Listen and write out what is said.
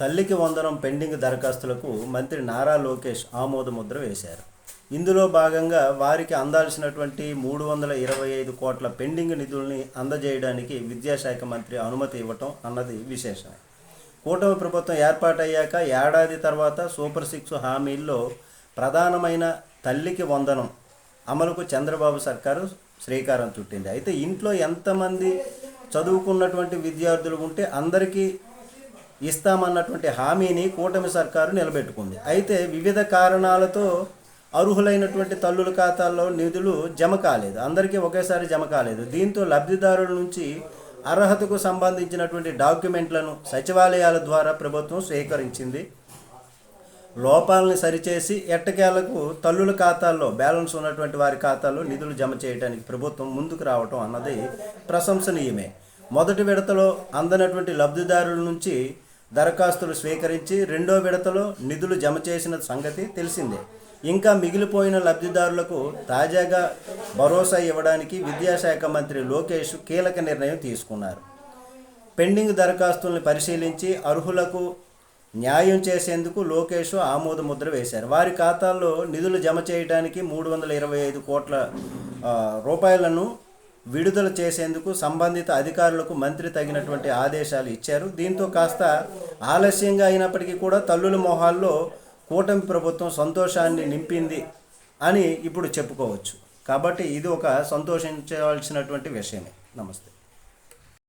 తల్లికి వందనం పెండింగ్ దరఖాస్తులకు మంత్రి నారా లోకేష్ ఆమోద ముద్ర వేశారు. ఇందులో భాగంగా వారికి అందాల్సినటువంటి మూడు వందల ఇరవై ఐదు కోట్ల పెండింగ్ నిధుల్ని అందజేయడానికి విద్యాశాఖ మంత్రి అనుమతి ఇవ్వటం అన్నది విశేషమే కూటమి ప్రభుత్వం ఏర్పాటయ్యాక ఏడాది తర్వాత సూపర్ సిక్స్ హామీల్లో ప్రధానమైన తల్లికి వందనం అమలుకు చంద్రబాబు సర్కారు శ్రీకారం చుట్టింది. అయితే ఇంట్లో ఎంతమంది చదువుకున్నటువంటి విద్యార్థులు ఉంటే అందరికీ ఇస్తామన్నటువంటి హామీని కూటమి సర్కారు నిలబెట్టుకుంది. అయితే వివిధ కారణాలతో అర్హులైనటువంటి తల్లుల ఖాతాల్లో నిధులు జమ కాలేదు. అందరికీ ఒకేసారి జమ కాలేదు. దీంతో లబ్ధిదారుల నుంచి అర్హతకు సంబంధించినటువంటి డాక్యుమెంట్లను సచివాలయాల ద్వారా ప్రభుత్వం స్వీకరించింది లోపాలను సరిచేసి ఎట్టకేలకు తల్లుల ఖాతాల్లో బ్యాలెన్స్ ఉన్నటువంటి వారి ఖాతాల్లో నిధులు జమ చేయడానికి ప్రభుత్వం ముందుకు రావటం అన్నది ప్రశంసనీయమే. మొదటి విడతలో అందనటువంటి లబ్ధిదారుల నుంచి దరఖాస్తులు స్వీకరించి రెండో విడతలో నిధులు జమ చేసిన సంగతి తెలిసిందే. ఇంకా మిగిలిపోయిన లబ్ధిదారులకు తాజాగా భరోసా ఇవ్వడానికి విద్యాశాఖ మంత్రి లోకేష్ కీలక నిర్ణయం తీసుకున్నారు. పెండింగ్ దరఖాస్తుల్ని పరిశీలించి అర్హులకు న్యాయం చేసేందుకు లోకేష్ ఆమోద ముద్ర వేశారు. వారి ఖాతాల్లో నిధులు జమ చేయడానికి మూడు వందల ఇరవై ఐదు కోట్ల రూపాయలను విడుదల చేసేందుకు సంబంధిత అధికారులకు మంత్రి తగినటువంటి ఆదేశాలు ఇచ్చారు. దీంతో కాస్త ఆలస్యంగా అయినప్పటికీ కూడా తల్లుల మొహాల్లో కూటమి ప్రభుత్వం సంతోషాన్ని నింపింది అని ఇప్పుడు చెప్పుకోవచ్చు. కాబట్టి ఇది ఒక సంతోషించవలసినటువంటి విషయమే. నమస్తే.